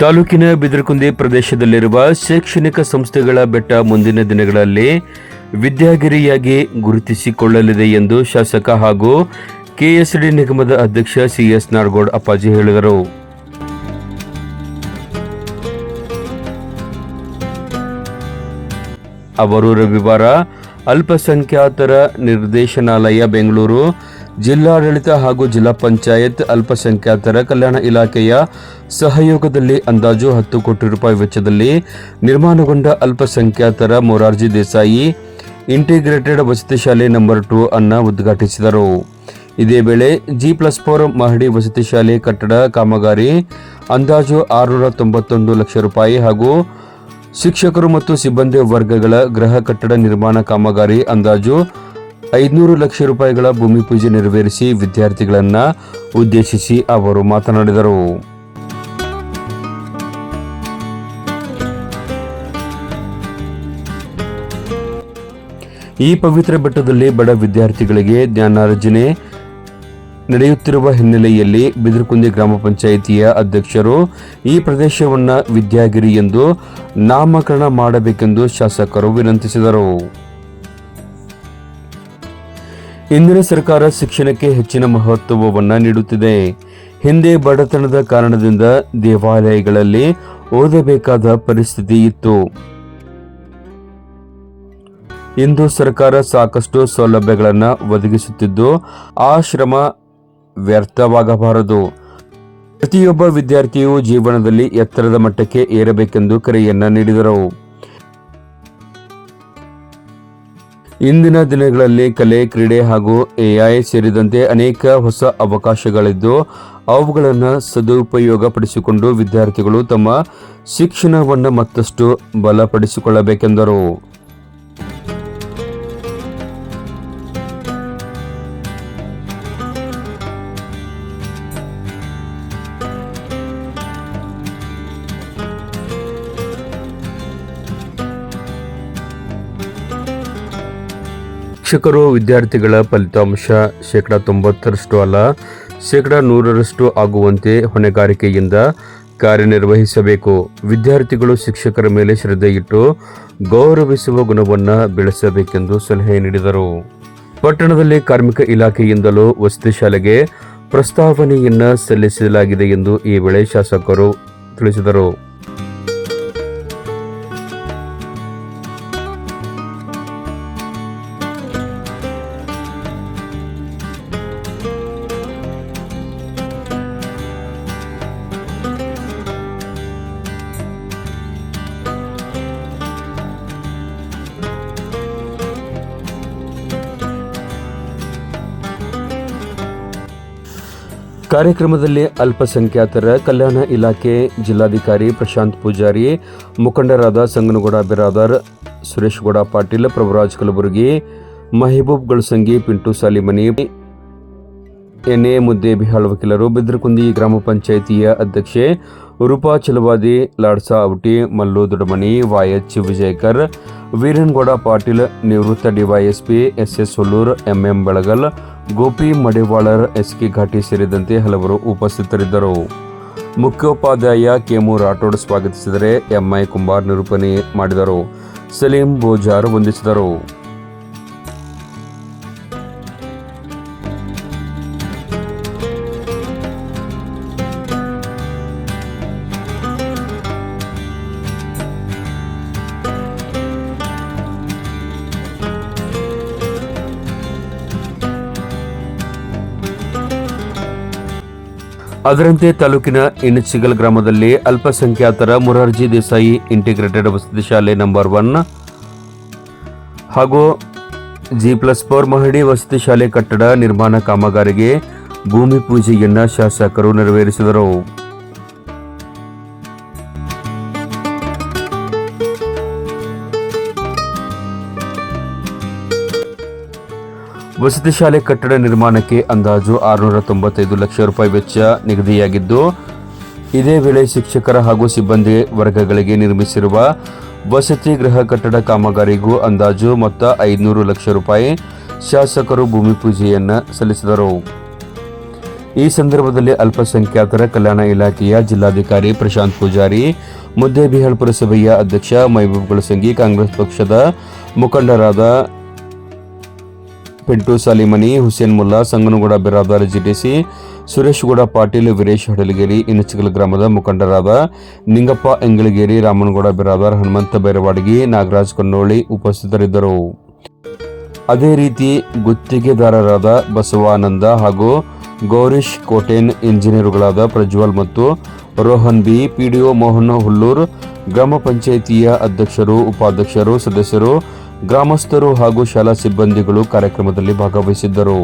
ತಾಲೂಕಿನ ಬಿದರಕುಂದಿ ಪ್ರದೇಶದಲ್ಲಿರುವ ಶೈಕ್ಷಣಿಕ ಸಂಸ್ಥೆಗಳ ಬೆಟ್ಟ ಮುಂದಿನ ದಿನಗಳಲ್ಲಿ ವಿದ್ಯಾಗಿರಿಯಾಗಿ ಗುರುತಿಸಿಕೊಳ್ಳಲಿದೆ ಎಂದು ಶಾಸಕ ಹಾಗೂ ಕೆಎಸ್ಡಿ ನಿಗಮದ ಅಧ್ಯಕ್ಷ ಸಿಎಸ್ ನಾಡಗೌಡ್ ಅಪ್ಪಾಜಿ ಹೇಳಿದರು. ಅವರು ರವಿವಾರ ಅಲ್ಪಸಂಖ್ಯಾತರ ನಿರ್ದೇಶನಾಲಯ ಬೆಂಗಳೂರು ಜಿಲ್ಲಾಡಳಿತ ಹಾಗೂ ಜಿಲ್ಲಾ ಪಂಚಾಯತ್ ಅಲ್ಪಸಂಖ್ಯಾತರ ಕಲ್ಯಾಣ ಇಲಾಖೆಯ ಸಹಯೋಗದಲ್ಲಿ ಅಂದಾಜು ಹತ್ತು ಕೋಟಿ ರೂಪಾಯಿ ವೆಚ್ಚದಲ್ಲಿ ನಿರ್ಮಾಣಗೊಂಡ ಅಲ್ಪಸಂಖ್ಯಾತರ ಮೊರಾರ್ಜಿ ದೇಸಾಯಿ ಇಂಟಿಗ್ರೇಟೆಡ್ ವಸತಿ ಶಾಲೆ ನಂಬರ್ ಟು ಅನ್ನು ಉದ್ಘಾಟಿಸಿದರು. ಇದೇ ವೇಳೆ ಜಿ ಪ್ಲಸ್ ಫೋರ್ ಮಹಡಿ ವಸತಿ ಶಾಲೆ ಕಟ್ಟಡ ಕಾಮಗಾರಿ ಅಂದಾಜು ಆರುನೂರ ತೊಂಬತ್ತೊಂದು ಲಕ್ಷ ರೂಪಾಯಿ ಹಾಗೂ ಶಿಕ್ಷಕರು ಮತ್ತು ಸಿಬ್ಬಂದಿ ವರ್ಗಗಳ ಗೃಹ ಕಟ್ಟಡ ನಿರ್ಮಾಣ ಕಾಮಗಾರಿ ಅಂದಾಜು ಐದುನೂರು ಲಕ್ಷ ರೂಪಾಯಿಗಳ ಭೂಮಿ ಪೂಜೆ ನೆರವೇರಿಸಿ ವಿದ್ಯಾರ್ಥಿಗಳನ್ನು ಉದ್ದೇಶಿಸಿ ಅವರು ಮಾತನಾಡಿದರು. ಈ ಪವಿತ್ರ ಬೆಟ್ಟದಲ್ಲಿ ಬಡ ವಿದ್ಯಾರ್ಥಿಗಳಿಗೆ ಜ್ಞಾನಾರ್ಜನೆ ನಡೆಯುತ್ತಿರುವ ಹಿನ್ನೆಲೆಯಲ್ಲಿ ಬಿದಿರುಕುಂದಿ ಗ್ರಾಮ ಪಂಚಾಯಿತಿಯ ಅಧ್ಯಕ್ಷರು ಈ ಪ್ರದೇಶವನ್ನು ವಿದ್ಯಾಗಿರಿ ಎಂದು ನಾಮಕರಣ ಮಾಡಬೇಕೆಂದು ಶಾಸಕರು ವಿನಂತಿಸಿದರು. ಇಂದಿನ ಸರ್ಕಾರ ಶಿಕ್ಷಣಕ್ಕೆ ಹೆಚ್ಚಿನ ಮಹತ್ವವನ್ನು ನೀಡುತ್ತಿದೆ. ಹಿಂದೆ ಬಡತನದ ಕಾರಣದಿಂದ ದೇವಾಲಯಗಳಲ್ಲಿ ಓದಬೇಕಾದ ಪರಿಸ್ಥಿತಿ ಇತ್ತು. ಇಂದು ಸರ್ಕಾರ ಸಾಕಷ್ಟು ಸೌಲಭ್ಯಗಳನ್ನು ಒದಗಿಸುತ್ತಿದ್ದು, ಆ ಶ್ರಮ ವ್ಯರ್ಥವಾಗಬಾರದು. ಪ್ರತಿಯೊಬ್ಬ ವಿದ್ಯಾರ್ಥಿಯು ಜೀವನದಲ್ಲಿ ಎತ್ತರದ ಮಟ್ಟಕ್ಕೆ ಏರಬೇಕೆಂದು ಕರೆಯನ್ನ ನೀಡಿದರು. ಇಂದಿನ ದಿನಗಳಲ್ಲಿ ಕಲೆ, ಕ್ರೀಡೆ ಹಾಗೂ ಎಐ ಸೇರಿದಂತೆ ಅನೇಕ ಹೊಸ ಅವಕಾಶಗಳಿದ್ದು, ಅವುಗಳನ್ನು ಸದುಪಯೋಗ ಪಡಿಸಿಕೊಂಡು ವಿದ್ಯಾರ್ಥಿಗಳು ತಮ್ಮ ಶಿಕ್ಷಣವನ್ನು ಮತ್ತಷ್ಟು ಬಲಪಡಿಸಿಕೊಳ್ಳಬೇಕೆಂದರು. ಶಿಕ್ಷಕರು ವಿದ್ಯಾರ್ಥಿಗಳ ಫಲಿತಾಂಶ ಶೇಕಡಾ ತೊಂಬತ್ತರಷ್ಟು ಅಲ್ಲ, ಶೇಕಡಾ ನೂರರಷ್ಟು ಆಗುವಂತೆ ಹೊಣೆಗಾರಿಕೆಯಿಂದ ಕಾರ್ಯನಿರ್ವಹಿಸಬೇಕು. ವಿದ್ಯಾರ್ಥಿಗಳು ಶಿಕ್ಷಕರ ಮೇಲೆ ಶ್ರದ್ಧೆ ಇಟ್ಟು ಗೌರವಿಸುವ ಗುಣವನ್ನು ಬೆಳೆಸಬೇಕೆಂದು ಸಲಹೆ ನೀಡಿದರು. ಪಟ್ಟಣದಲ್ಲಿ ಕಾರ್ಮಿಕ ಇಲಾಖೆಯಿಂದಲೂ ವಸತಿ ಶಾಲೆಗೆ ಪ್ರಸ್ತಾವನೆಯನ್ನು ಸಲ್ಲಿಸಲಾಗಿದೆ ಎಂದು ಈ ವೇಳೆ ಶಾಸಕರು ತಿಳಿಸಿದರು. ಕಾರ್ಯಕ್ರಮದಲ್ಲಿ ಅಲ್ಪಸಂಖ್ಯಾತರ ಕಲ್ಯಾಣ ಇಲಾಖೆ ಜಿಲ್ಲಾಧಿಕಾರಿ ಪ್ರಶಾಂತ್ ಪೂಜಾರಿ, ಮುಖಂಡರಾದ ಸಂಗನಗೌಡ ಬಿರಾದರ್ ಸುರೇಶ್ ಗೌಡ ಪಾಟೀಲ್, ಪ್ರಭುರಾಜ್ ಕಲಬುರಗಿ, ಮಹಬೂಬ್ ಗಳಸಂಗಿ ಪಿಂಟು ಸಾಲಿಮನಿ, ಎನ್ಎ ಮುದ್ದೆ ಬಿಹಾಳ್ ವಕೀಲರು, ಬಿದ್ರಕುಂದಿ ಗ್ರಾಮ ಪಂಚಾಯಿತಿಯ ಅಧ್ಯಕ್ಷೆ ರೂಪಾ ಚಲವಾದಿ ಲಾಡ್ಸಾ ಅವಟಿ ಮಲ್ಲು ದೊಡಮನಿ ವಾಯಚ್ ವಿಜಯಕರ್, ವೀರನ್ಗೌಡ ಪಾಟೀಲ್, ನಿವೃತ್ತ DYSP S S Hullur MM Belagal, Gopi Madivalar S K Ghati ಸೇರಿದಂತೆ ಹಲವರು ಉಪಸ್ಥಿತರಿದ್ದರು. ಮುಖ್ಯೋಪಾಧ್ಯಾಯ ಕೆಮು ರಾಠೋಡ್ ಸ್ವಾಗತಿಸಿದರೆ ಎಂಐ ಕುಂಬಾರ್ ನಿರೂಪಣೆ ಮಾಡಿದರು. ಸಲೀಂ ಬೋಜಾರ್ ವಂದಿಸಿದರು. ಅದರಂತೆ ತಾಲೂಕಿನ ಇಣಚಿಗಲ್ ಗ್ರಾಮದಲ್ಲಿ ಅಲ್ಪಸಂಖ್ಯಾತರ ಮುರಾರ್ಜಿ ದೇಸಾಯಿ ಇಂಟಿಗ್ರೇಟೆಡ್ ವಸತಿ ಶಾಲೆ ನಂಬರ್ ಒನ್ ಹಾಗೂ ಜಿ ಪ್ಲಸ್ ಫೋರ್ ಮಹಡಿ ವಸತಿ ಶಾಲೆ ಕಟ್ಟಡ ನಿರ್ಮಾಣ ಕಾಮಗಾರಿಗೆ ಭೂಮಿ ಪೂಜೆಯನ್ನ ಶಾಸಕರು ನೆರವೇರಿಸಿದರು. ವಸತಿ ಶಾಲೆ ಕಟ್ಟಡ ನಿರ್ಮಾಣಕ್ಕೆ ಅಂದಾಜು ಆರುನೂರ ತೊಂಬತ್ತೈದು ಲಕ್ಷ ರೂಪಾಯಿ ವೆಚ್ಚ ನಿಗದಿಯಾಗಿದ್ದು, ಇದೇ ವೇಳೆ ಶಿಕ್ಷಕರ ಹಾಗೂ ಸಿಬ್ಬಂದಿ ವರ್ಗಗಳಿಗೆ ನಿರ್ಮಿಸಿರುವ ವಸತಿ ಗೃಹ ಕಟ್ಟಡ ಕಾಮಗಾರಿಗೂ ಅಂದಾಜು ಮೊತ್ತ ಐದುನೂರು ಲಕ್ಷ ರೂಪಾಯಿ ಶಾಸಕರು ಭೂಮಿ ಪೂಜೆಯನ್ನು ಸಲ್ಲಿಸಿದರು. ಈ ಸಂದರ್ಭದಲ್ಲಿ ಅಲ್ಪಸಂಖ್ಯಾತರ ಕಲ್ಯಾಣ ಇಲಾಖೆಯ ಜಿಲ್ಲಾಧಿಕಾರಿ ಪ್ರಶಾಂತ್ ಪೂಜಾರಿ, ಮುದ್ದೇಬಿಹಾಳ್ ಪುರಸಭೆಯ ಅಧ್ಯಕ್ಷ ಮೈಬೂಬ್ ಗುಳಸಂಗಿ ಕಾಂಗ್ರೆಸ್ ಪಕ್ಷದ ಮುಖಂಡರಾದ ಪಿಂಟು ಸಾಲಿಮನಿ, ಹುಸೇನ್ ಮುಲ್ಲಾ, ಸಂಗನಗೌಡ ಬಿರಾದಾರ್ ಜಿಟಿಸಿ ಸುರೇಶ್ಗೌಡ ಪಾಟೀಲ್, ವೀರೇಶ್ ಹಡಲಗೇರಿ, ಇನಚಗಲ್ ಗ್ರಾಮದ ಮುಖಂಡರಾದ ನಿಂಗಪ್ಪ ಎಂಗಳಗೇರಿ, ರಾಮನಗೌಡ ಬಿರಾದಾರ್, ಹನುಮಂತ ಬೈರವಾಡಗಿ, ನಾಗರಾಜ್ ಕನ್ನೋಳಿ ಉಪಸ್ಥಿತರಿದ್ದರು. ಅದೇ ರೀತಿ ಗುತ್ತಿಗೆದಾರರಾದ ಬಸವಾನಂದ ಹಾಗೂ ಗೌರೀಶ್ ಕೋಟೇನ್ ಇಂಜಿನಿಯರುಗಳಾದ ಪ್ರಜ್ವಲ್ ಮತ್ತು ರೋಹನ್ ಬಿ, ಪಿಡಿಒ ಮೋಹನ್ ಹುಲ್ಲೂರ್, ಗ್ರಾಮ ಪಂಚಾಯಿತಿಯ ಅಧ್ಯಕ್ಷರು, ಉಪಾಧ್ಯಕ್ಷರು, ಸದಸ್ಯರು ಗ್ರಾಮಸ್ಥರು ಹಾಗೂ ಶಾಲಾ ಸಿಬ್ಬಂದಿಗಳು ಕಾರ್ಯಕ್ರಮದಲ್ಲಿ ಭಾಗವಹಿಸಿದ್ದರು.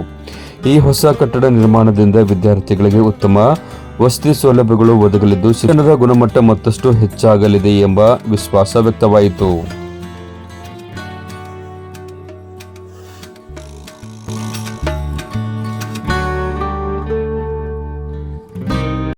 ಈ ಹೊಸ ಕಟ್ಟಡ ನಿರ್ಮಾಣದಿಂದ ವಿದ್ಯಾರ್ಥಿಗಳಿಗೆ ಉತ್ತಮ ವಸತಿ ಸೌಲಭ್ಯಗಳು ಒದಗಲಿದ್ದು ಶಿಕ್ಷಣದ ಗುಣಮಟ್ಟ ಮತ್ತಷ್ಟು ಹೆಚ್ಚಾಗಲಿದೆ ಎಂಬ ವಿಶ್ವಾಸ ವ್ಯಕ್ತವಾಯಿತು.